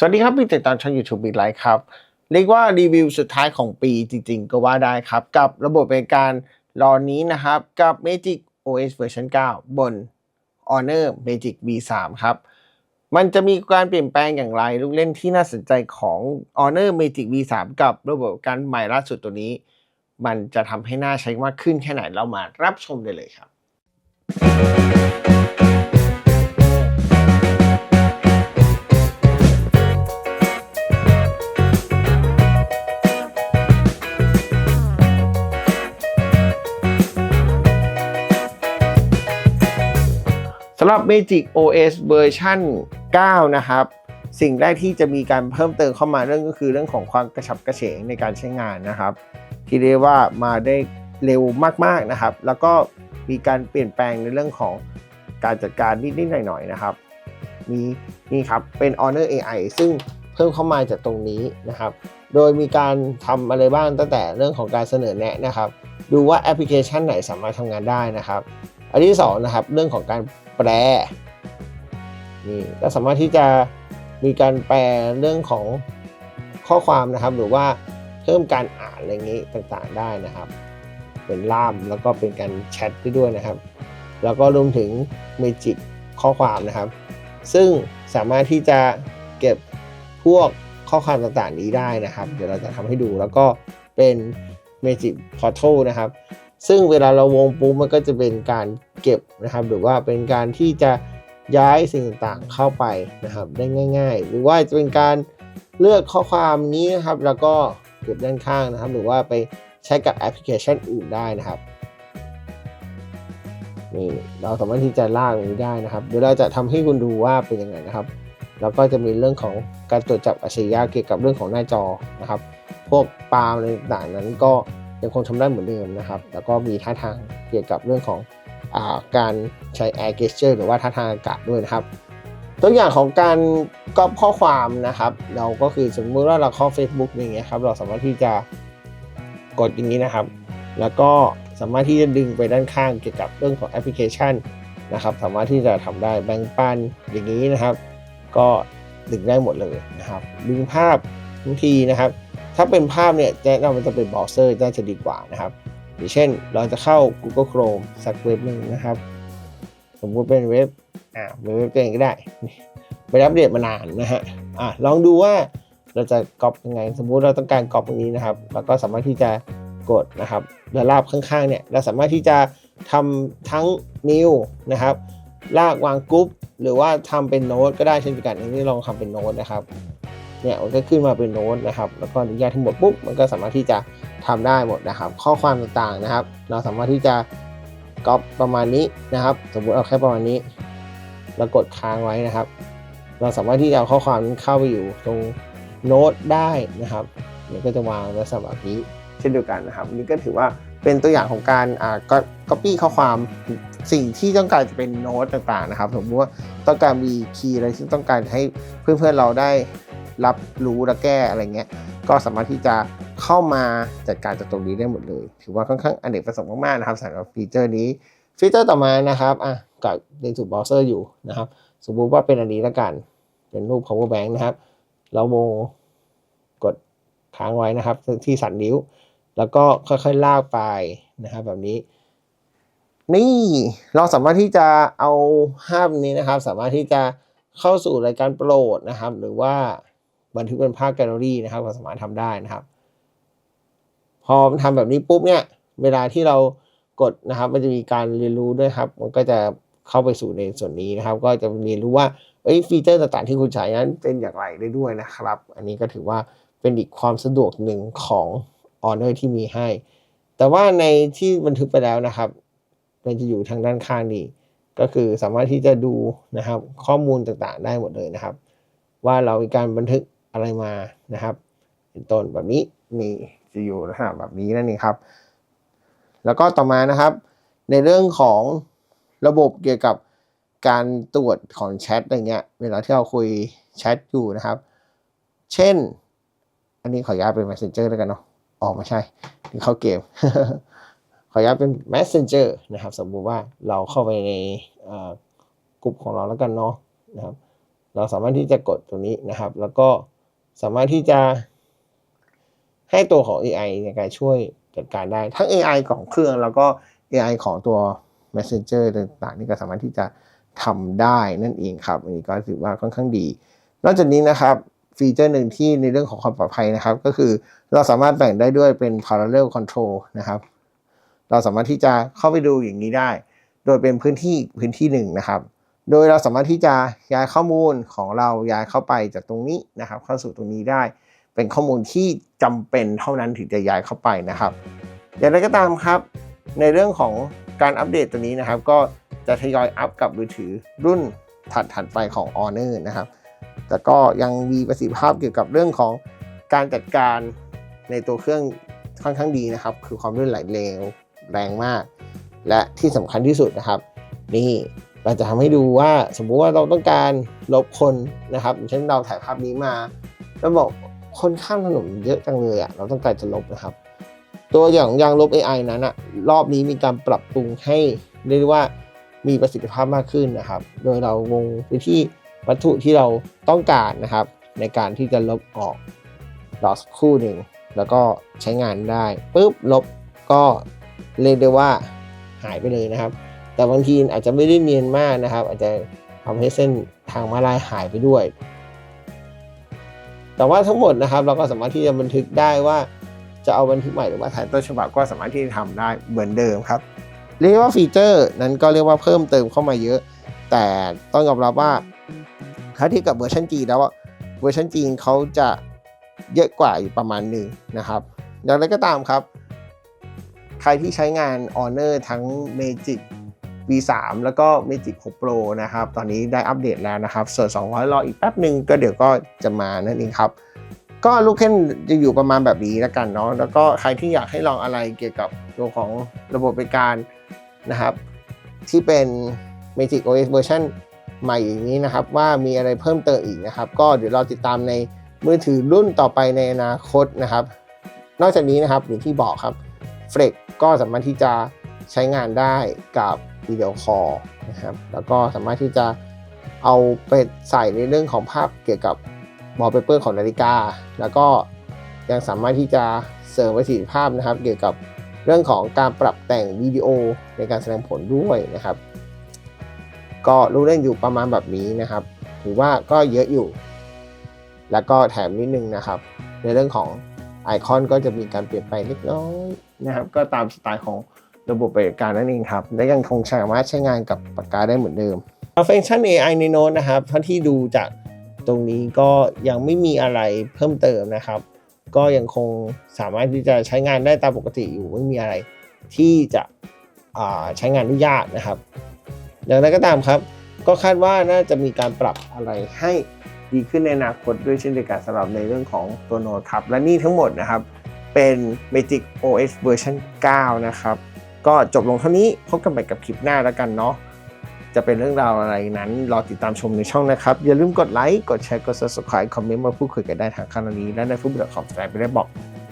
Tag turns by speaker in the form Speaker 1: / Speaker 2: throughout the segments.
Speaker 1: สวัสดีครับพี่ติดตามช่อง YouTube บิ๊กไลท์ครับ เรียกว่ารีวิวสุดท้ายของปีจริงๆ ก็ว่าได้ครับ กับระบบในการรอนี้นะครับ กับ Magic OS เวอร์ชัน9 บน Honor Magic V3 ครับ มันจะมีการเปลี่ยนแปลงอย่างไร ลูกเล่นที่น่าสนใจของ Honor Magic V3 กับระบบการใหม่ล่าสุดตัวนี้ มันจะทำให้น่าใช้มากขึ้นแค่ไหนเรามารับชมได้เลยครับำหรับ Magic OS เวอร์ชัน9 นะครับ สิ่งแรกที่จะมีการเพิ่มเติมเข้ามาเรื่องก็คือเรื่องของความกระฉับกระเฉงในการใช้งานนะครับ ที่เรียกว่ามาได้เร็วมากๆนะครับ แล้วก็มีการเปลี่ยนแปลงในเรื่องของการจัดการนิดๆหน่อยๆนะครับมีนี่ครับเป็น Honor AI ซึ่งเพิ่มเข้ามาจากตรงนี้นะครับ โดยมีการทำอะไรบ้างตั้งแต่เรื่องของการเสนอแนะนะครับ ดูว่าแอปพลิเคชันไหนสามารถทำงานได้นะครับ อันที่สองนะครับเรื่องของการแปลนี่ก็สามารถที่จะมีการแปลเรื่องของข้อความนะครับ หรือว่าเพิ่มการอ่านอะไรอย่างนี้ต่างๆได้นะครับ เป็นล่ามแล้วก็เป็นการแชทได้ด้วยนะครับ แล้วก็รวมถึงเมจิกข้อความนะครับ ซึ่งสามารถที่จะเก็บพวกข้อความต่างๆนี้ได้นะครับ เดี๋ยวเราจะทำให้ดูแล้วก็เป็น Magic Portal นะครับ ซึ่งเวลาเราวงปุ๊บมันก็จะเป็นการเก็บนะครับ หรือว่าเป็นการที่จะย้ายสิ่งต่างๆเข้าไปนะครับ ได้ง่าย ๆ หรือว่าจะเป็นการเลือกข้อความนี้นะครับ แล้วก็เก็บด้านข้างนะครับ หรือว่าไปใช้กับแอปพลิเคชันอื่นได้นะครับนี่เราสามารถที่จะลากตรงนี้ได้นะครับ เดี๋ยวเราจะทำให้คุณดูว่าเป็นยังไงนะครับ แล้วก็จะมีเรื่องของการตรวจจับอัจฉริยะเกี่ยวกับเรื่องของหน้าจอนะครับ พวกปาล์มอะไรต่างๆนั้นก็ ยังคงทำได้เหมือนเดิมนะครับ แล้วก็มีท่าทางเกี่ยวกับเรื่องของอาการใช้ air gesture หรือว่าท่าทางอากาศด้วยนะครับ ตัวอย่างของการก๊อปข้อความนะครับ เราก็คือสมมติว่าเราเข้า Facebook อย่างเงี้ยครับเราสามารถที่จะกดอย่างนี้นะครับ แล้วก็สามารถที่จะดึงไปด้านข้างเกี่ยวกับเรื่องของแอปพลิเคชันนะครับ สามารถที่จะทำได้แบ่งปันอย่างนี้นะครับ ก็ดึงได้หมดเลยนะครับ ดึงภาพบางทีนะครับ ถ้าเป็นภาพเนี่ยแนะนำมันจะเป็นเบราว์เซอร์น่าจะดีกว่านะครับอย่างเช่นเราจะเข้า Google Chrome สักเว็บหนึ่งนะครับ สมมุติเป็นเว็บอ่าเว็บตัวเองก็ได้ไม่ได้อัปเดตมานานนะฮะอะลองดูว่าเราจะก๊อปยังไง สมมุติเราต้องการก๊อปตรงนี้นะครับเราก็สามารถที่จะกดนะครับแล้วลากข้างๆเนี่ยเราสามารถที่จะทำทั้งนิวนะครับ ลากวางกรุ๊ปหรือว่าทำเป็นโน้ตก็ได้เช่นกันอันนี้ลองทำเป็นโน้ตนะครับ เนี่ยมันก็ขึ้นมาเป็นโน้ตนะครับแล้วก็อนุญาตทั้งหมดปุ๊บมันก็สามารถที่จะทำได้หมดนะครับ ข้อความต่างๆนะครับ เราสามารถที่จะก๊อปประมาณนี้นะครับ สมมุติเอาแค่ประมาณนี้แล้วกดค้างไว้นะครับ เราสามารถที่จะเอาข้อความเข้าไปอยู่ตรงโน้ตได้นะครับมันก็จะวางลักษณะแบบนี้เช่นเดียวกันนะครับนี่ก็ถือว่าเป็นตัวอย่างของการอ่าก็ copy ข้อความสิ่งที่ต้องการจะเป็นโน้ตต่างๆนะครับ สมมติว่าต้องการมีคีย์อะไรที่ต้องการให้เพื่อนๆเราได้ รับรู้และแก้อะไรเงี้ย ก็สามารถที่จะเข้ามาจัดการจากตรงนี้ได้หมดเลย ถือว่าค่อนข้างอเนกประสงค์มากๆนะครับสำหรับฟีเจอร์นี้ ฟีเจอร์ต่อมานะครับอะกับในสู่เบราว์เซอร์อยู่นะครับ สมมุติว่าเป็นอันนี้แล้วกัน เป็นรูป power bank นะครับ เราวงกดค้างไว้นะครับ ที่สันนิ้ว แล้วก็ค่อยๆลากไปนะครับ แบบนี้นี่เราสามารถที่จะเอาภาพนี้นะครับ สามารถที่จะเข้าสู่รายการโปรดนะครับ หรือว่า บันทึกเป็นภาพแกลเลอรี่นะครับเราสามารถทำได้นะครับ พอทำแบบนี้ปุ๊บเนี่ย เวลาที่เรากดนะครับ มันจะมีการเรียนรู้ด้วยครับ มันก็จะเข้าไปสู่ในส่วนนี้นะครับ ก็จะเรียนรู้ว่าเอ้ยฟีเจอร์ต่างๆที่คุณใช้นั้นเป็นอย่างไรได้ด้วยนะครับ อันนี้ก็ถือว่าเป็นอีกความสะดวกหนึ่งของ Honor ที่มีให้ แต่ว่าในที่บันทึกไปแล้วนะครับมันจะอยู่ทางด้านข้างนี้ ก็คือสามารถที่จะดูนะครับข้อมูลต่างๆได้หมดเลยนะครับ ว่าเรามีการบันทึก อะไรมานะครับ เป็นต้นแบบนี้นี่จะอยู่ลักษณะแบบนี้นั่นเองครับ แล้วก็ต่อมานะครับ ในเรื่องของระบบเกี่ยวกับการตรวจของแชทอะไรเงี้ย เวลาที่เราคุยแชทอยู่นะครับ เช่น อันนี้ขออนุญาตเป็น messenger แล้วกันเนาะออกมาใช่นี่เข้าเกม ขออนุญาตเป็น messenger นะครับ สมมุติว่าเราเข้าไปในกลุ่มของเราแล้วกันเนาะนะครับ เราสามารถที่จะกดตรงนี้นะครับ แล้วก็ สามารถที่จะให้ตัวของ AI ในการช่วยจัดการได้ ทั้ง AI ของเครื่องแล้วก็ AI ของตัว Messenger ต่างๆ นี่ก็สามารถที่จะทำได้นั่นเองครับอันนี้ก็ถือว่าค่อนข้างดี นอกจากนี้นะครับฟีเจอร์หนึ่งที่ในเรื่องของความปลอดภัยนะครับ ก็คือเราสามารถแบ่งได้ด้วยเป็น parallel control นะครับ เราสามารถที่จะเข้าไปดูอย่างนี้ได้ โดยเป็นพื้นที่พื้นที่หนึ่งนะครับ โดยเราสามารถที่จะย้ายข้อมูลของเราย้ายเข้าไปจากตรงนี้นะครับเข้าสู่ตรงนี้ได้ เป็นข้อมูลที่จำเป็นเท่านั้นถึงจะย้ายเข้าไปนะครับ อย่างไรก็ตามครับ ในเรื่องของการอัปเดตตัวนี้นะครับ ก็จะทยอยอัปกับมือถือรุ่นถัดๆไปของ Honor นะครับ แต่ก็ยังมีประสิทธิภาพเกี่ยวกับเรื่องของการจัดการในตัวเครื่องค่อนข้างดีนะครับ คือความลื่นไหลเร็วแรงมาก และที่สำคัญที่สุดนะครับ นี่ เราจะทำให้ดูว่าสมมุติว่าเราต้องการลบคนนะครับอย่างเช่นเราถ่ายภาพนี้มาแล้วบอกคนข้ามถนนเยอะจังเลยอะเราต้องการจะลบนะครับ ตัวอย่างยางลบ AI นั้นอะรอบนี้มีการปรับปรุงให้เรียกได้ว่ามีประสิทธิภาพมากขึ้นนะครับ โดยเราวงไปที่วัตถุที่เราต้องการนะครับ ในการที่จะลบออกรอสักครู่หนึ่งแล้วก็ใช้งานได้ปุ๊บลบก็เรียกได้ว่าหายไปเลยนะครับ แต่บางทีอาจจะไม่ได้เนียนมากนะครับ อาจจะทำให้เส้นทางมาลายหายไปด้วย แต่ว่าทั้งหมดนะครับ เราก็สามารถที่จะบันทึกได้ว่าจะเอาบันทึกใหม่หรือว่าถ่ายต้นฉบับก็สามารถที่จะทำได้เหมือนเดิมครับ เรียกว่าฟีเจอร์นั้นก็เรียกว่าเพิ่มเติมเข้ามาเยอะ แต่ต้องยอมรับว่าถ้าทียกับเวอร์ชันจีแล้วเวอร์ชันจีนเขาจะเยอะกว่าอยู่ประมาณหนึ่งนะครับ อย่างไรก็ตามครับ ใครที่ใช้งาน Honor ทั้ง Magic V3 แล้วก็ Magic 6 Pro นะครับ ตอนนี้ได้อัปเดตแล้วนะครับ ส่วน 200 รออีกแป๊บหนึ่งก็เดี๋ยวก็จะมานั่นเองครับ ก็ลูกเค้นจะอยู่ประมาณแบบนี้แล้วกันเนาะ แล้วก็ใครที่อยากให้ลองอะไรเกี่ยวกับตัวของระบบบริการนะครับ ที่เป็น Magic OS เวอร์ชันใหม่อย่างนี้นะครับ ว่ามีอะไรเพิ่มเติมอีกนะครับ ก็เดี๋ยวเราติดตามในมือถือรุ่นต่อไปในอนาคตนะครับ นอกจากนี้นะครับอย่างที่บอกครับเฟลกก็สามารถที่จะ ใช้งานได้กับวิดีโอคอลนะครับ แล้วก็สามารถที่จะเอาไปใส่ในเรื่องของภาพเกี่ยวกับวอลเปเปอร์ของนาฬิกา แล้วก็ยังสามารถที่จะเสริมประสิทธิภาพนะครับ เกี่ยวกับเรื่องของการปรับแต่งวิดีโอในการแสดงผลด้วยนะครับ ก็รู้เล่นอยู่ประมาณแบบนี้นะครับ ถือว่าก็เยอะอยู่ แล้วก็แถมนิดนึงนะครับ ในเรื่องของไอคอนก็จะมีการเปลี่ยนไปเล็กน้อยนะครับ ก็ตามสไตล์ของ ระบบปฏิบัติการนั่นเองครับ และยังคงสามารถใช้งานกับปากกาได้เหมือนเดิมฟังก์ชัน AI ในโน้ตนะครับเท่าที่ดูจากตรงนี้ก็ยังไม่มีอะไรเพิ่มเติมนะครับ ก็ยังคงสามารถที่จะใช้งานได้ตามปกติอยู่ไม่มีอะไรที่จะใช้งานได้ยากนะครับ อย่างไรก็ตามครับ ก็คาดว่าน่าจะมีการปรับอะไรให้ดีขึ้นในอนาคตด้วยเช่นเดียวกันสำหรับในเรื่องของตัวโน้ตครับ และนี่ทั้งหมดนะครับเป็น Magic OS เวอร์ชัน9นะครับ ก็จบลงเท่านี้พบกันใหม่กับคลิปหน้าแล้วกันเนาะจะเป็นเรื่องราวอะไรนั้น รอติดตามชมในช่องนะครับ อย่าลืมกดไลค์กดแชร์กด subscribe คอมเมนต์มาพูดคุยกันได้ทางคานานี้ และในฟูบอร์คอมสไตล์ไปได้บอก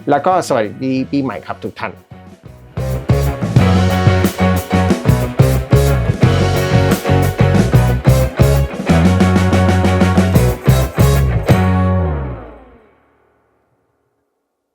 Speaker 1: แล้วก็สวัสดีปีใหม่ครับทุกท่าน